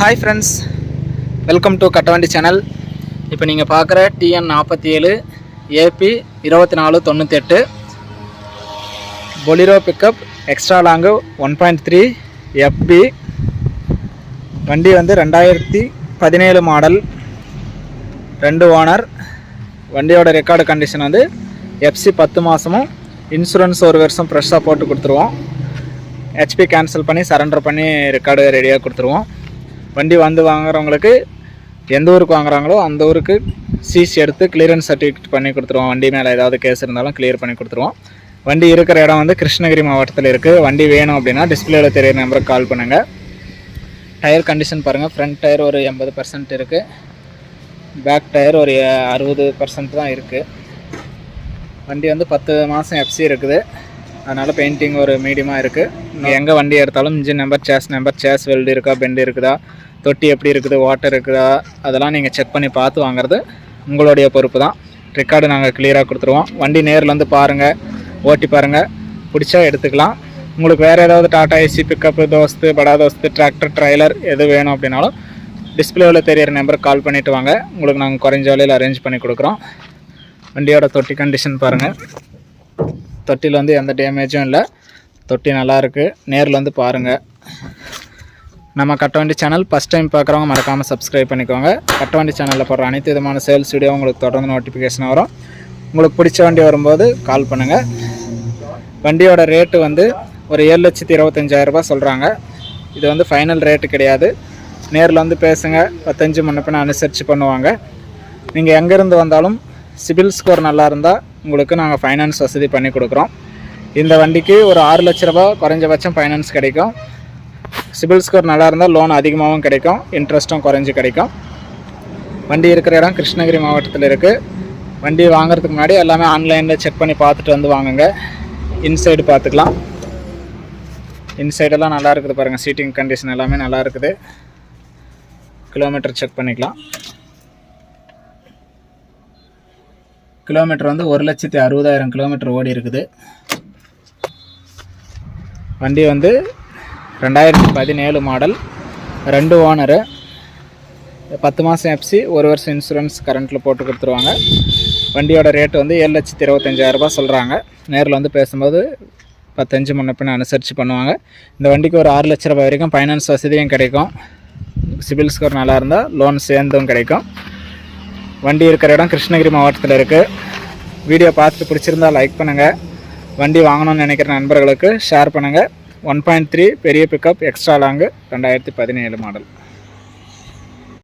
Hi friends welcome to Kattavandi channel இப்போ நீங்கள் பார்க்குற டிஎன் நாற்பத்தி ஏழு ஏபி இருபத்தி நாலு தொண்ணூத்தெட்டு Bolero pickup extra long one point three FP வண்டி வந்து ரெண்டாயிரத்தி பதினேழு மாடல் ரெண்டு ஓனர். வண்டியோட ரெக்கார்டு கண்டிஷன் வந்து எஃப்சி பத்து மாதமும் இன்சூரன்ஸ் ஒரு வருஷம் ஃப்ரெஷ்ஷாக போட்டு கொடுத்துருவோம். ஹெச்பி கேன்சல் பண்ணி சரண்டர் பண்ணி ரெக்கார்டு ரெடியாக கொடுத்துருவோம். வண்டி வந்து வாங்குறவங்களுக்கு எந்த ஊருக்கு வாங்குறாங்களோ அந்த ஊருக்கு சிசி எடுத்து கிளியரன்ஸ் சர்டிஃபிகேட் பண்ணி கொடுத்துருவோம். வண்டி மேலே ஏதாவது கேஸ் இருந்தாலும் கிளியர் பண்ணி கொடுத்துருவோம். வண்டி இருக்கிற இடம் வந்து கிருஷ்ணகிரி மாவட்டத்தில் இருக்குது வண்டி வேணும் அப்படின்னா டிஸ்பிளேல தெரிய நம்பருக்கு கால் பண்ணுங்கள் டயர் கண்டிஷன் பாருங்கள் ஃப்ரண்ட் டயர் ஒரு எண்பது பர்சன்ட் இருக்குது பேக் டயர் ஒரு அறுபது பர்சன்ட் தான் இருக்குது வண்டி வந்து பத்து மாதம் எஃப்சி இருக்குது. அதனால் பெயிண்டிங் ஒரு மீடியமாக இருக்குது எங்கே வண்டி எடுத்தாலும் engine number chassis number chassis weld இருக்கா பெண்டு இருக்குதா தொட்டி எப்படி இருக்குது வாட்டர் இருக்குதா அதெல்லாம் நீங்கள் செக் பண்ணி பார்த்து வாங்குறது உங்களுடைய பொறுப்பு தான். ரெக்கார்டு நாங்கள் கிளியராக கொடுத்துருவோம். வண்டி நேரில் வந்து பாருங்கள் ஓட்டி பாருங்கள் பிடிச்சா எடுத்துக்கலாம். உங்களுக்கு வேறு ஏதாவது டாட்டா ஏசி பிக்கப்பு தோஸ்து படா தோஸ்து டிராக்டர் ட்ரைலர் எது வேணும் அப்படின்னாலும் டிஸ்பிளேவில் தெரியிற நம்பருக்கு கால் பண்ணிவிட்டு வாங்க. உங்களுக்கு நாங்கள் குறைஞ்ச விலையில் அரேஞ்ச் பண்ணி கொடுக்குறோம். வண்டியோட தொட்டி கண்டிஷன் பாருங்கள் தொட்டியில் வந்து எந்த டேமேஜும் இல்லை. தொட்டி நல்லாயிருக்கு நேரில் வந்து பாருங்கள் நம்ம கட்டவண்டி சேனல் ஃபஸ்ட் டைம் பார்க்குறவங்க மறக்காமல் சப்ஸ்கிரைப் பண்ணிக்கோங்க. கட்டவண்டி சேனலில் போடுற அனைத்து விதமான சேல்ஸ் வீடியோ உங்களுக்கு தொடர்ந்து நோட்டிஃபிகேஷன் வரும். உங்களுக்கு பிடிச்ச வண்டி வரும்போது கால் பண்ணுங்கள் வண்டியோட ரேட்டு வந்து ஒரு ஏழு லட்சத்தி இருபத்தஞ்சாயிரரூபா சொல்கிறாங்க இது வந்து ஃபைனல் ரேட்டு கிடையாது. நேரில் வந்து பேசுங்க. பத்தஞ்சு முன்னப்பின அனுசரித்து பண்ணுவாங்க. நீங்கள் எங்கேருந்து வந்தாலும் சிபில் ஸ்கோர் நல்லா இருந்தால் உங்களுக்கு நாங்கள் ஃபைனான்ஸ் வசதி பண்ணி கொடுக்குறோம். இந்த வண்டிக்கு ஒரு ஆறு லட்ச ரூபா குறைஞ்சபட்சம் ஃபைனான்ஸ் கிடைக்கும். சிபில் ஸ்கோர் நல்லா இருந்தால் லோன் அதிகமாகவும் கிடைக்கும். இன்ட்ரெஸ்ட்டும் குறைஞ்சி கிடைக்கும். வண்டி இருக்கிற இடம் கிருஷ்ணகிரி மாவட்டத்தில் இருக்குது வண்டி வாங்குறதுக்கு முன்னாடி எல்லாமே ஆன்லைனில் செக் பண்ணி பார்த்துட்டு வந்து வாங்குங்க. இன்சைடு பார்த்துக்கலாம். இன்சைடெல்லாம் நல்லா இருக்குது பாருங்கள் சீட்டிங் கண்டிஷன் எல்லாமே நல்லா இருக்குது. கிலோமீட்டர் செக் பண்ணிக்கலாம். கிலோமீட்டர் வந்து ஒரு லட்சத்தி அறுபதாயிரம் கிலோமீட்டர் ஓடி இருக்குது. வண்டி வந்து ரெண்டாயிரத்தி பதினேழு மாடல் ரெண்டு ஓனரு பத்து மாதம் எஃப்சி ஒரு வருஷம் இன்சூரன்ஸ் கரண்ட்டில் போட்டு கொடுத்துருவாங்க. வண்டியோட ரேட்டு வந்து ஏழு லட்சத்தி இருபத்தஞ்சாயிரரூபா சொல்கிறாங்க நேரில் வந்து பேசும்போது பத்தஞ்சு முன்ன அனுசரித்து பண்ணுவாங்க. இந்த வண்டிக்கு ஒரு ஆறு லட்ச ரூபாய் வரைக்கும் ஃபைனான்ஸ் வசதியும் கிடைக்கும். சிபில் ஸ்கோர் நல்லா இருந்தால் லோன் சேர்ந்தும் கிடைக்கும். வண்டி இருக்கிற இடம் கிருஷ்ணகிரி மாவட்டத்தில் இருக்குது வீடியோ பார்த்துட்டு பிடிச்சிருந்தா லைக் பண்ணுங்கள் வண்டி வாங்கணும்னு நினைக்கிற நண்பர்களுக்கு ஷேர் பண்ணுங்கள் ஒன் பாயிண்ட் த்ரீ பெரிய பிக்கப் எக்ஸ்ட்ரா லாங்கு ரெண்டாயிரத்தி பதினேழு மாடல்